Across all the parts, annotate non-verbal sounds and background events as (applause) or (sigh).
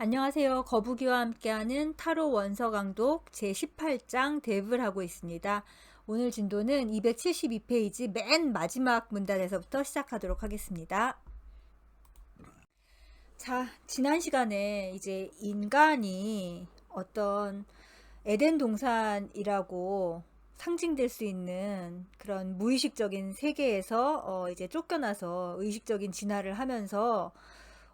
안녕하세요. 거북이와 함께하는 타로 원서 강독 제18장 대입을 하고 있습니다. 오늘 진도는 272페이지 맨 마지막 문단에서부터 시작하도록 하겠습니다. 자, 지난 시간에 이제 인간이 어떤 에덴 동산이라고 상징될 수 있는 그런 무의식적인 세계에서 어 이제 쫓겨나서 의식적인 진화를 하면서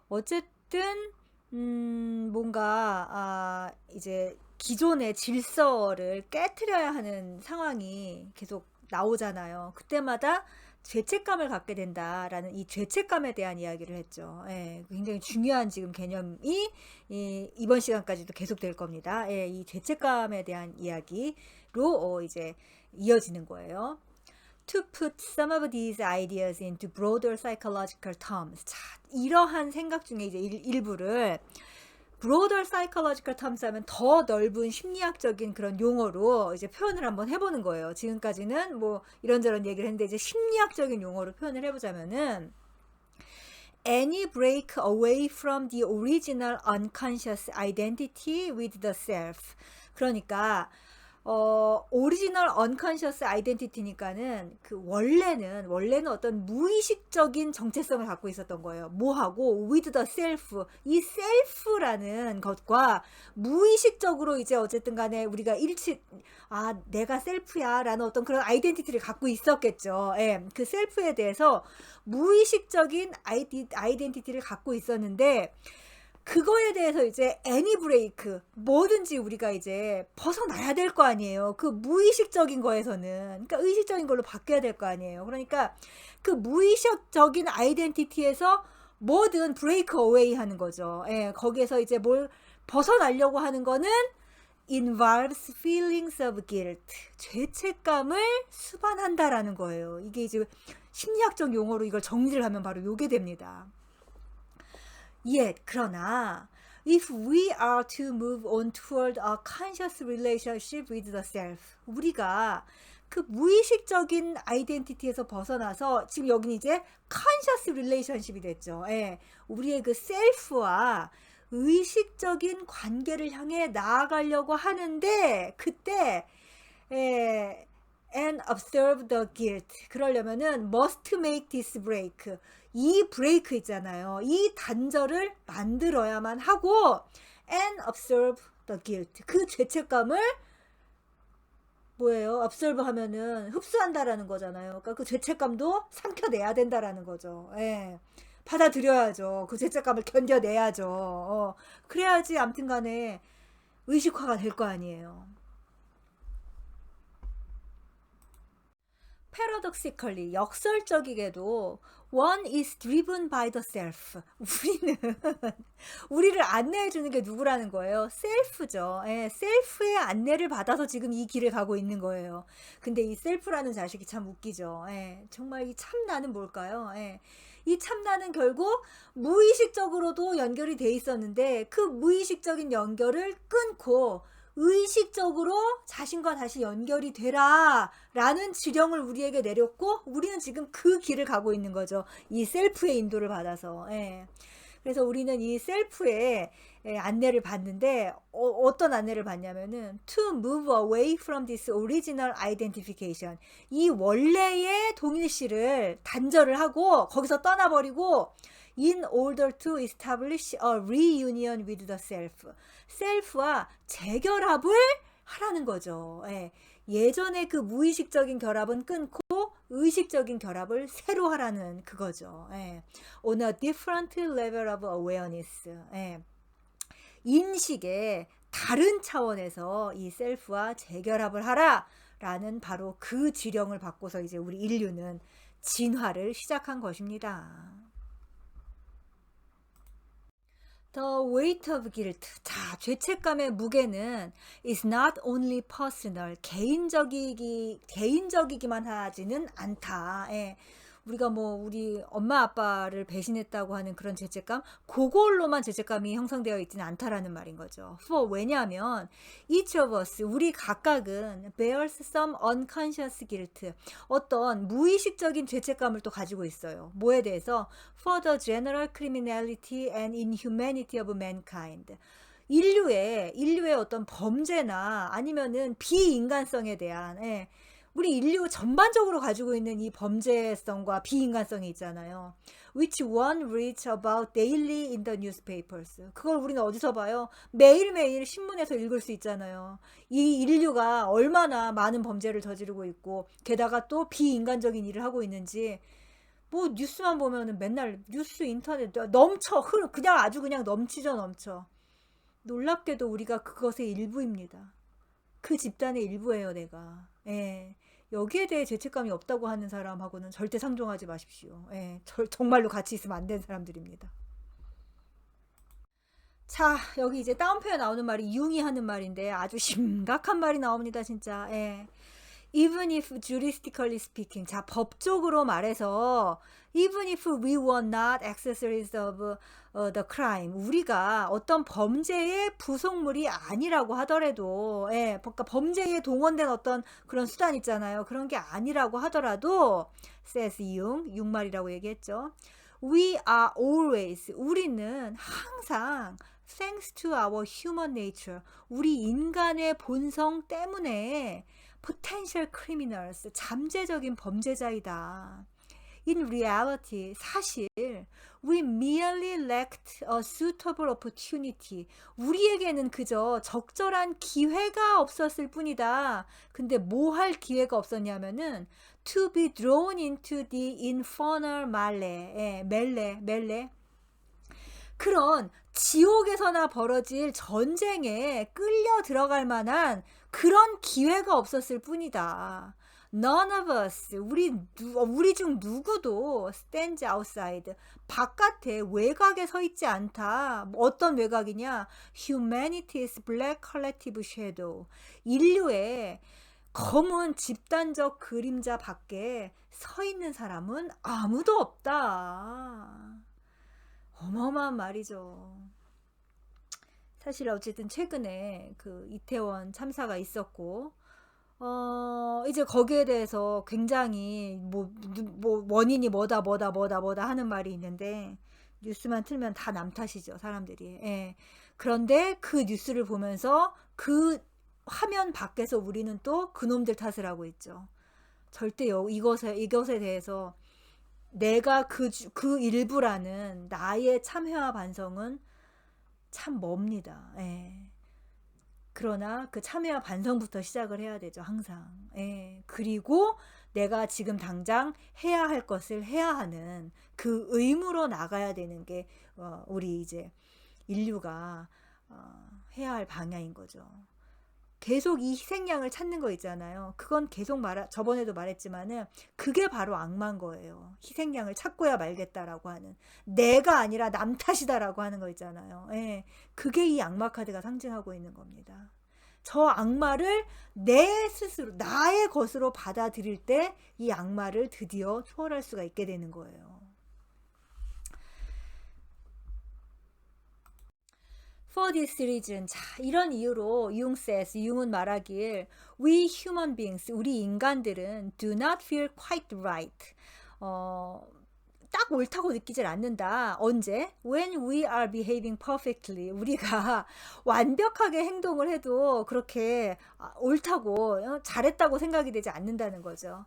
어쨌든 음, 뭔가, 아, 이제 기존의 질서를 깨트려야 하는 상황이 계속 나오잖아요. 그때마다 죄책감을 갖게 된다라는 이 죄책감에 대한 이야기를 했죠. 예, 굉장히 중요한 지금 개념이 이, 이번 시간까지도 계속 될 겁니다. 예, 이 죄책감에 대한 이야기로 어, 이제 이어지는 거예요. To put some of these ideas into broader psychological terms. 자, 이러한 생각 중에 이제 일, 일부를 broader psychological terms 하면 더 넓은 심리학적인 그런 용어로 이제 표현을 한번 해보는 거예요. 지금까지는 뭐 이런저런 얘기를 했는데 이제 심리학적인 용어로 표현을 해보자면은 any break away from the original unconscious identity with the self. 그러니까 어, 오리지널 언컨셔스 아이덴티티니까는 그 원래는 원래는 어떤 무의식적인 정체성을 갖고 있었던 거예요. 뭐하고 with the self 이 self라는 것과 무의식적으로 이제 어쨌든 간에 우리가 일치 아 내가 셀프야라는 어떤 그런 아이덴티티를 갖고 있었겠죠. 예. 그 셀프에 대해서 무의식적인 아이디, 아이덴티티를 갖고 있었는데 그거에 대해서 이제 애니 브레이크 뭐든지 우리가 이제 벗어나야 될 거 아니에요. 그 무의식적인 거에서는 그러니까 의식적인 걸로 바뀌어야 될 거 아니에요. 그러니까 그 무의식적인 아이덴티티에서 뭐든 브레이크 어웨이 하는 거죠. 예, 거기에서 이제 뭘 벗어나려고 하는 거는 involves feelings of guilt. 죄책감을 수반한다라는 거예요. 이게 이제 심리학적 용어로 이걸 정리를 하면 바로 요게 됩니다. Yet, 그러나, if we are to move on toward a conscious relationship with the self, 우리가 그 무의식적인 아이덴티티에서 벗어나서 지금 여기는 이제 conscious relationship이 됐죠. 예, 우리의 그 셀프와 의식적인 관계를 향해 나아가려고 하는데 그때 예, and observe the guilt. 그러려면은 must make this break. 이 브레이크 있잖아요. 이 단절을 만들어야만 하고 and observe the guilt. 그 죄책감을 뭐예요? observe 하면은 흡수한다라는 거잖아요. 그러니까 그 죄책감도 삼켜내야 된다라는 거죠. 예. 받아들여야죠. 그 죄책감을 견뎌내야죠. 어. 그래야지 암튼 간에 의식화가 될 거 아니에요. paradoxically 역설적이게도 one is driven by the self. 우리는 (laughs) 우리를 안내해 주는 게 누구라는 거예요? 셀프죠. 예, 셀프의 안내를 받아서 지금 이 길을 가고 있는 거예요. 근데 이 셀프라는 자식이 참 웃기죠. 예, 정말 이 참나는 뭘까요? 예. 이 참나는 결국 무의식적으로도 연결이 돼 있었는데 그 무의식적인 연결을 끊고 의식적으로 자신과 다시 연결이 되라 라는 지령을 우리에게 내렸고 우리는 지금 그 길을 가고 있는 거죠. 이 셀프의 인도를 받아서. 예. 그래서 우리는 이 셀프의 예, 안내를 받는데 어, 떤 안내를 받냐면은 to move away from this original identification 이 원래의 동일시를 단절을 하고 거기서 떠나버리고 in order to establish a reunion with the self. 셀프와 재결합을 하라는 거죠. 예. 예전의 그 무의식적인 결합은 끊고 의식적인 결합을 새로 하라는 그거죠. 예. On a different level of awareness. 예. 인식의 다른 차원에서 이 셀프와 재결합을 하라. 라는 바로 그 지령을 받고서 이제 우리 인류는 진화를 시작한 것입니다. The weight of guilt. 자, 죄책감의 무게는 is not only personal. 개인적이기, 개인적이기만 하지는 않다. 예. 우리가 뭐 우리 엄마 아빠를 배신했다고 하는 그런 죄책감 그걸로만 죄책감이 형성되어 있지는 않다라는 말인 거죠. For 왜냐하면 each of us 우리 각각은 bears some unconscious guilt 어떤 무의식적인 죄책감을 또 가지고 있어요. 뭐에 대해서 for the general criminality and inhumanity of mankind 인류의 인류의 어떤 범죄나 아니면은 비인간성에 대한 예, 우리 인류 전반적으로 가지고 있는 이 범죄성과 비인간성이 있잖아요. Which one reads about daily in the newspapers. 그걸 우리는 어디서 봐요? 매일매일 신문에서 읽을 수 있잖아요. 이 인류가 얼마나 많은 범죄를 저지르고 있고, 게다가 또 비인간적인 일을 하고 있는지, 뭐 뉴스만 보면은 맨날 뉴스 인터넷 넘쳐. 흐 그냥 아주 그냥 넘치죠, 넘쳐. 놀랍게도 우리가 그것의 일부입니다. 그 집단의 일부예요, 내가. 예. 여기에 대해 죄책감이 없다고 하는 사람하고는 절대 상종하지 마십시오. 예, 절, 정말로 같이 있으면 안 되는 사람들입니다. 자, 여기 이제 다운표에 나오는 말이 융이 하는 말인데 아주 (laughs) 심각한 말이 나옵니다, 진짜. 예. Even if jurisdically speaking, 자 법적으로 말해서 even if we were not accessories of uh, the crime, 우리가 어떤 범죄의 부속물이 아니라고 하더라도, 예, 그러니까 범죄에 동원된 어떤 그런 수단 있잖아요. 그런 게 아니라고 하더라도, says 융, 융말이라고 얘기했죠. We are always, 우리는 항상 thanks to our human nature, 우리 인간의 본성 때문에 potential criminals, 잠재적인 범죄자이다. In reality, 사실 we merely lacked a suitable opportunity. 우리에게는 그저 적절한 기회가 없었을 뿐이다. 근데 뭐 할 기회가 없었냐면은 to be drawn into the infernal melee. 예, 멜레, 멜레. 그런 지옥에서나 벌어질 전쟁에 끌려 들어갈 만한 그런 기회가 없었을 뿐이다. None of us, 우리, 우리 중 누구도 stands outside, 바깥에 외곽에 서 있지 않다. 어떤 외곽이냐? Humanity's black collective shadow. 인류의 검은 집단적 그림자 밖에 서 있는 사람은 아무도 없다. 어마어마한 말이죠. 사실 어쨌든 최근에 그 이태원 참사가 있었고, 어, 이제 거기에 대해서 굉장히 뭐, 뭐 원인이 뭐다, 뭐다, 뭐다, 뭐다 하는 말이 있는데, 뉴스만 틀면 다 남 탓이죠, 사람들이. 예. 그런데 그 뉴스를 보면서 그 화면 밖에서 우리는 또 그놈들 탓을 하고 있죠. 절대 이것에, 이것에 대해서 내가 그, 그 일부라는 나의 참회와 반성은 참 멉니다. 예. 그러나 그 참회와 반성부터 시작을 해야 되죠, 항상. 예. 그리고 내가 지금 당장 해야 할 것을 해야 하는 그 의무로 나가야 되는 게, 어, 우리 이제 인류가, 어, 해야 할 방향인 거죠. 계속 이 희생양을 찾는 거 있잖아요. 그건 계속 말 저번에도 말했지만은 그게 바로 악마인 거예요. 희생양을 찾고야 말겠다라고 하는 내가 아니라 남 탓이다라고 하는 거 있잖아요. 예. 그게 이 악마 카드가 상징하고 있는 겁니다. 저 악마를 내 스스로 나의 것으로 받아들일 때 이 악마를 드디어 초월할 수가 있게 되는 거예요. For this reason, 자, 이런 이유로 융 says, 융은 말하길 We human beings, 우리 인간들은 do not feel quite right. 어, 딱 옳다고 느끼질 않는다. 언제? When we are behaving perfectly. 우리가 완벽하게 행동을 해도 그렇게 옳다고, 잘했다고 생각이 되지 않는다는 거죠.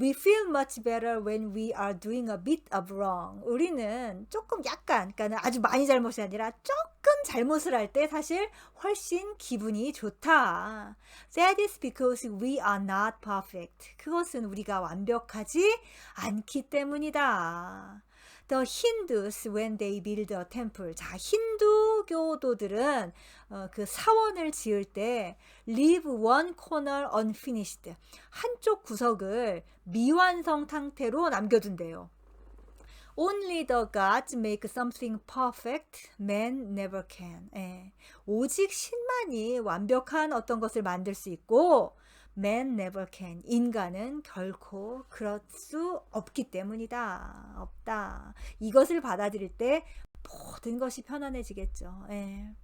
We feel much better when we are doing a bit of wrong. 우리는 조금 약간, 그러니까 아주 많이 잘못이 아니라 조금 잘못을 할 때 사실 훨씬 기분이 좋다. That is because we are not perfect. 그것은 우리가 완벽하지 않기 때문이다. The Hindus when they build a temple. 자, 힌두교도들은 어, 그 사원을 지을 때 leave one corner unfinished. 한쪽 구석을 미완성 상태로 남겨둔대요. Only the gods make something perfect, man never can. 예. 오직 신만이 완벽한 어떤 것을 만들 수 있고, Man never can. 인간은 결코 그럴 수 없기 때문이다. 없다. 이것을 받아들일 때 모든 것이 편안해지겠죠. 예.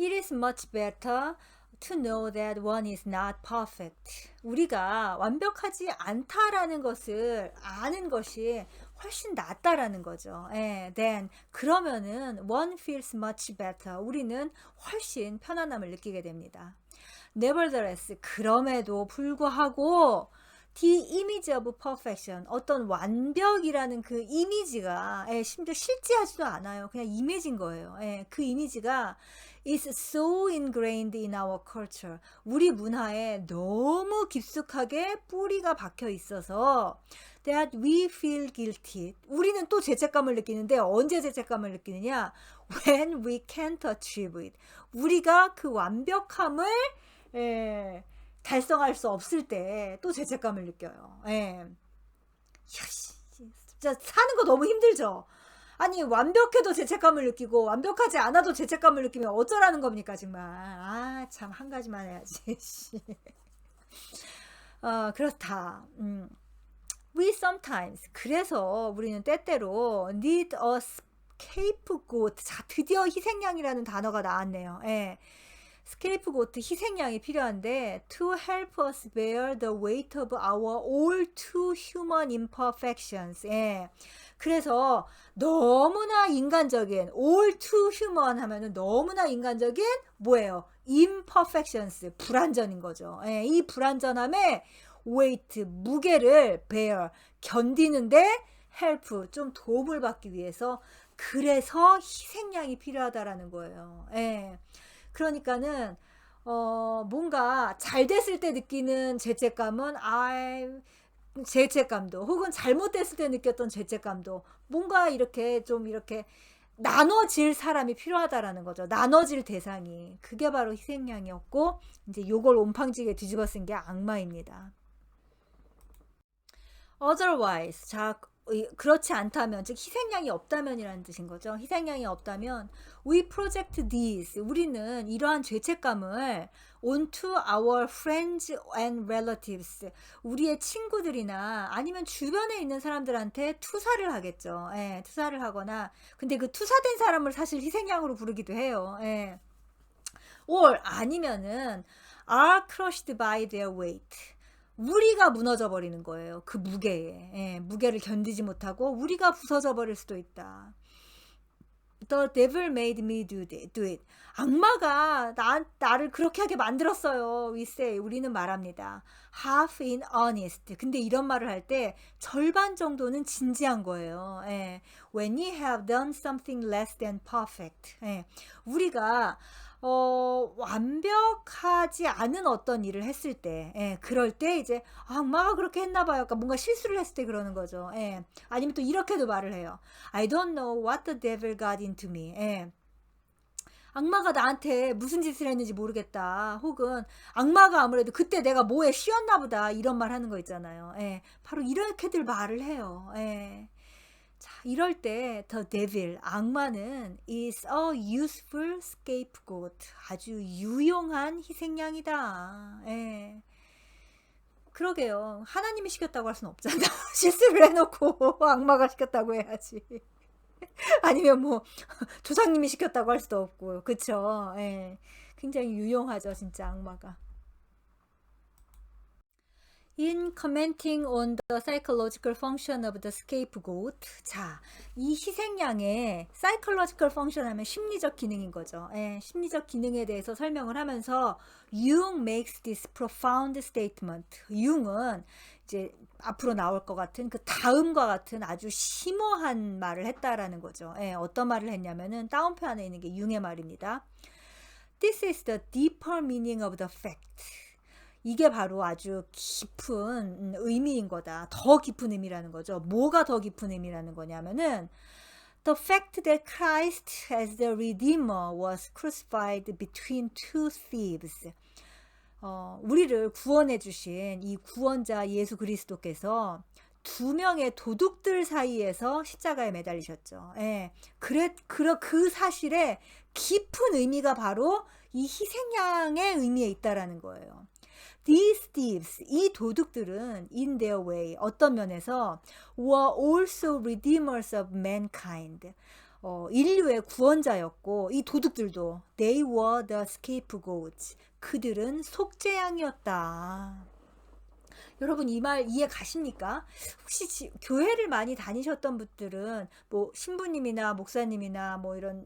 It is much better to know that one is not perfect. 우리가 완벽하지 않다라는 것을 아는 것이 훨씬 낫다라는 거죠. 예, then 그러면은 one feels much better. 우리는 훨씬 편안함을 느끼게 됩니다. Nevertheless, 그럼에도 불구하고 the image of perfection, 어떤 완벽이라는 그 이미지가 예, 심지어 실제하지도 않아요. 그냥 이미지인 거예요. 예, 그 이미지가 is so ingrained in our culture. 우리 문화에 너무 깊숙하게 뿌리가 박혀 있어서 that we feel guilty. 우리는 또 죄책감을 느끼는데 언제 죄책감을 느끼느냐? (laughs) When we can't achieve it. 우리가 그 완벽함을 예, 달성할 수 없을 때 또 죄책감을 느껴요. 예. 야, 씨, 진짜 사는 거 너무 힘들죠? 아니 완벽해도 죄책감을 느끼고 완벽하지 않아도 죄책감을 느끼면 어쩌라는 겁니까 정말 아 참 한 가지만 해야지 (laughs) 어 그렇다 음. we sometimes 그래서 우리는 때때로 need a scapegoat 자 드디어 희생양이라는 단어가 나왔네요 예. 스케이프고트 희생양이 필요한데 to help us bear the weight of our all too human imperfections. 예. 그래서 너무나 인간적인 all too human 하면은 너무나 인간적인 뭐예요? imperfections 불완전인 거죠. 예. 이 불완전함에 weight 무게를 bear 견디는데 help 좀 도움을 받기 위해서 그래서 희생양이 필요하다라는 거예요. 예. 그러니까는 어 뭔가 잘 됐을 때 느끼는 죄책감은 아이 죄책감도 혹은 잘못됐을 때 느꼈던 죄책감도 뭔가 이렇게 좀 이렇게 나눠질 사람이 필요하다라는 거죠. 나눠질 대상이. 그게 바로 희생양이었고 이제 요걸 옴팡지게 뒤집어 쓴 게 악마입니다. otherwise 자 그렇지 않다면 즉 희생양이 없다면이라는 뜻인 거죠. 희생양이 없다면 we project these 우리는 이러한 죄책감을 onto our friends and relatives 우리의 친구들이나 아니면 주변에 있는 사람들한테 투사를 하겠죠. 예, 투사를 하거나 근데 그 투사된 사람을 사실 희생양으로 부르기도 해요. 예. or 아니면은 are crushed by their weight 우리가 무너져 버리는 거예요. 그 무게에. 예, 무게를 견디지 못하고 우리가 부서져 버릴 수도 있다. The devil made me do it. 악마가 나, 나를 그렇게 하게 만들었어요. We say. 우리는 말합니다. Half in honest. 근데 이런 말을 할 때 절반 정도는 진지한 거예요. 예. When you have done something less than perfect. 예. 우리가 어, 완벽하지 않은 어떤 일을 했을 때, 예, 그럴 때 이제, 아, 엄마가 그렇게 했나 봐요. 그러니까 뭔가 실수를 했을 때 그러는 거죠. 예. 아니면 또 이렇게도 말을 해요. I don't know what the devil got into me. 예. 악마가 나한테 무슨 짓을 했는지 모르겠다. 혹은 악마가 아무래도 그때 내가 뭐에 씌었나 보다. 이런 말 하는 거 있잖아요. 예. 바로 이렇게들 말을 해요. 예. 자, 이럴 때 the devil, 악마는 is a useful scapegoat. 아주 유용한 희생양이다. 예. 그러게요. 하나님이 시켰다고 할 수는 없잖아. (laughs) 실수를 해놓고 악마가 시켰다고 해야지. (laughs) 아니면 뭐 조상님이 시켰다고 할 수도 없고, 그쵸? 예. 굉장히 유용하죠, 진짜 악마가. In commenting on the psychological function of the scapegoat. 자, 이 희생양의 psychological function 하면 심리적 기능인 거죠. 예, 심리적 기능에 대해서 설명을 하면서 Jung makes this profound statement. 융은 이제 앞으로 나올 것 같은 그 다음과 같은 아주 심오한 말을 했다라는 거죠. 예, 어떤 말을 했냐면은 다운표 안에 있는 게 융의 말입니다. This is the deeper meaning of the fact. 이게 바로 아주 깊은 음, 의미인 거다. 더 깊은 의미라는 거죠. 뭐가 더 깊은 의미라는 거냐면은 The fact that Christ as the Redeemer was crucified between two thieves. 어, 우리를 구원해 주신 이 구원자 예수 그리스도께서 두 명의 도둑들 사이에서 십자가에 매달리셨죠. 예. 그래, 그, 그 사실에 깊은 의미가 바로 이 희생양의 의미에 있다라는 거예요. These thieves, 이 도둑들은 in their way, 어떤 면에서 were also redeemers of mankind. 어, 인류의 구원자였고 이 도둑들도 they were the scapegoats. 그들은 속죄양이었다. 여러분 이 말 이해 가십니까? 혹시 지, 교회를 많이 다니셨던 분들은 뭐 신부님이나 목사님이나 뭐 이런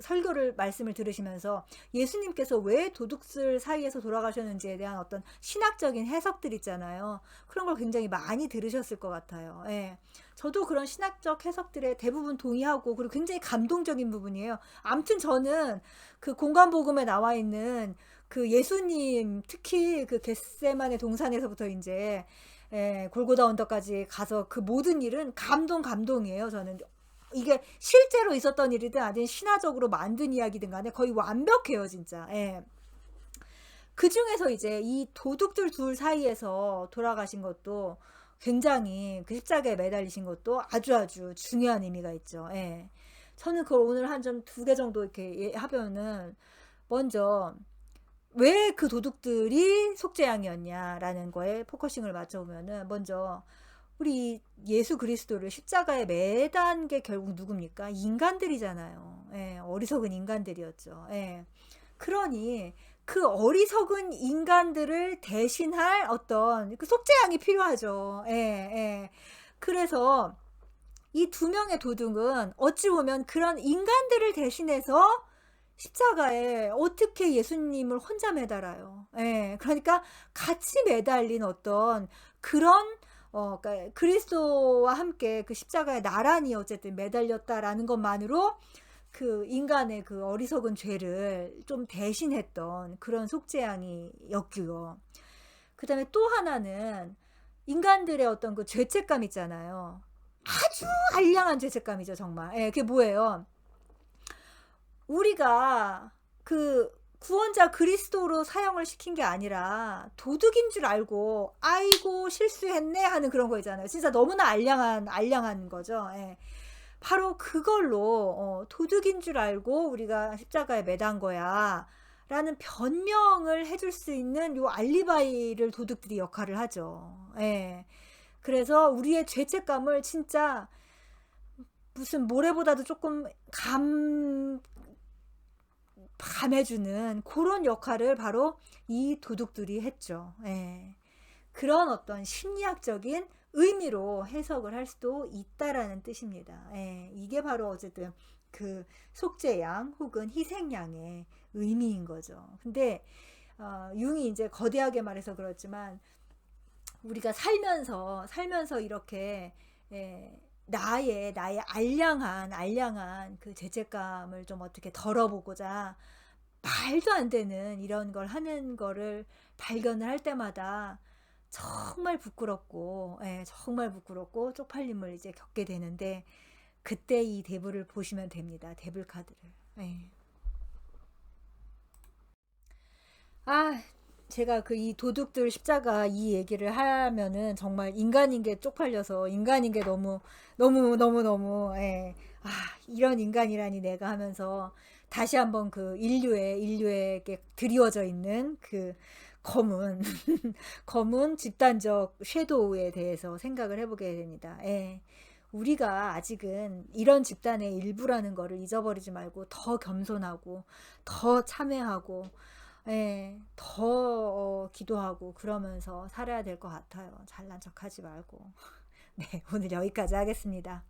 설교를 말씀을 들으시면서 예수님께서 왜 도둑들 사이에서 돌아가셨는지에 대한 어떤 신학적인 해석들 있잖아요. 그런 걸 굉장히 많이 들으셨을 것 같아요. 예. 저도 그런 신학적 해석들에 대부분 동의하고 그리고 굉장히 감동적인 부분이에요. 암튼 저는 그 공간 복음에 나와 있는 그 예수님 특히 그 겟세만의 동산에서부터 이제 예, 골고다 언덕까지 가서 그 모든 일은 감동 감동이에요. 저는 이게 실제로 있었던 일이든 아니면 신화적으로 만든 이야기든 간에 거의 완벽해요, 진짜. 예. 그 중에서 이제 이 도둑들 둘 사이에서 돌아가신 것도 굉장히 그 십자가에 매달리신 것도 아주 아주 중요한 의미가 있죠. 예. 저는 그걸 오늘 한점두개 정도 이렇게 하면은 먼저 왜 그 도둑들이 속죄양이었냐라는 거에 포커싱을 맞춰보면은 먼저 우리 예수 그리스도를 십자가에 매단 게 결국 누굽니까? 인간들이잖아요. 예, 어리석은 인간들이었죠. 예. 그러니 그 어리석은 인간들을 대신할 어떤 그 속죄양이 필요하죠. 예, 예. 그래서 이 두 명의 도둑은 어찌 보면 그런 인간들을 대신해서 십자가에 어떻게 예수님을 혼자 매달아요. 예, 그러니까 같이 매달린 어떤 그런 어, 그러니까 그리스도와 함께 그 십자가에 나란히 어쨌든 매달렸다라는 것만으로 그 인간의 그 어리석은 죄를 좀 대신했던 그런 속죄양이었고요. 그 다음에 또 하나는 인간들의 어떤 그 죄책감 있잖아요. 아주 알량한 죄책감이죠, 정말. 예, 그게 뭐예요? 우리가 그 구원자 그리스도로 사형을 시킨 게 아니라 도둑인 줄 알고 아이고 실수했네 하는 그런 거 있잖아요. 진짜 너무나 알량한 알량한 거죠. 예. 바로 그걸로 어, 도둑인 줄 알고 우리가 십자가에 매단 거야. 라는 변명을 해줄 수 있는 요 알리바이를 도둑들이 역할을 하죠. 예. 그래서 우리의 죄책감을 진짜 무슨 모래보다도 조금 감 감해주는 그런 역할을 바로 이 도둑들이 했죠. 예. 그런 어떤 심리학적인 의미로 해석을 할 수도 있다라는 뜻입니다. 예. 이게 바로 어쨌든 그 속죄양 혹은 희생양의 의미인 거죠. 근데 어, 융이 이제 거대하게 말해서 그렇지만 우리가 살면서 살면서 이렇게 예, 나의 나의 알량한 알량한 그 죄책감을 좀 어떻게 덜어보고자 말도 안 되는 이런 걸 하는 거를 발견을 할 때마다 정말 부끄럽고 예, 정말 부끄럽고 쪽팔림을 이제 겪게 되는데 그때 이 대불을 보시면 됩니다. 대불 카드를. 예. 아, 제가 그 이 도둑들 십자가 이 얘기를 하면은 정말 인간인 게 쪽팔려서 인간인 게 너무 너무 너무 너무 예. 아 이런 인간이라니 내가 하면서 다시 한번 그 인류의 인류에게 드리워져 있는 그 검은 (laughs) 검은 집단적 섀도우에 대해서 생각을 해보게 됩니다. 예. 우리가 아직은 이런 집단의 일부라는 거를 잊어버리지 말고 더 겸손하고 더 참회하고 예, 더 어, 기도하고 그러면서 살아야 될 것 같아요. 잘난 척하지 말고. (laughs) 네, 오늘 여기까지 하겠습니다.